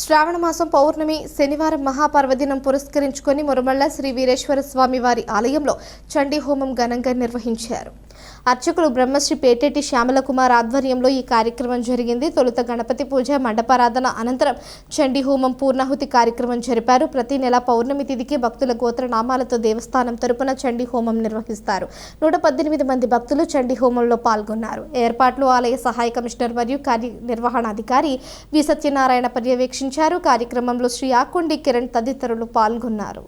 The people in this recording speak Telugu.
శ్రావణ మాసం పౌర్ణమి శనివారం మహాపర్వదినం పురస్కరించుకొని మురమళ్ళ శ్రీ వీరేశ్వర స్వామి వారి ఆలయంలో చండీ హోమం ఘనంగా నిర్వహించారు. అర్చకులు బ్రహ్మశ్రీ పేటెటి శ్యామలకుమార్ ఆధ్వర్యంలో ఈ కార్యక్రమం జరిగింది. తొలుత గణపతి పూజ మండపారాధన అనంతరం చండీ హోమం పూర్ణాహుతి కార్యక్రమం జరిపారు. ప్రతి నెల పౌర్ణమి తిథికి భక్తుల గోత్రనామాలతో దేవస్థానం తరపున చండీ హోమం నిర్వహిస్తారు. నూట పద్దెనిమిది మంది భక్తులు చండీ హోమంలో పాల్గొన్నారు. ఏర్పాట్లు ఆలయ సహాయ కమిషనర్ మరియు కార్యనిర్వహణాధికారి వి. సత్యనారాయణ పర్యవేక్షించారు. కార్యక్రమంలో శ్రీ ఆకుండి కిరణ్ తదితరులు పాల్గొన్నారు.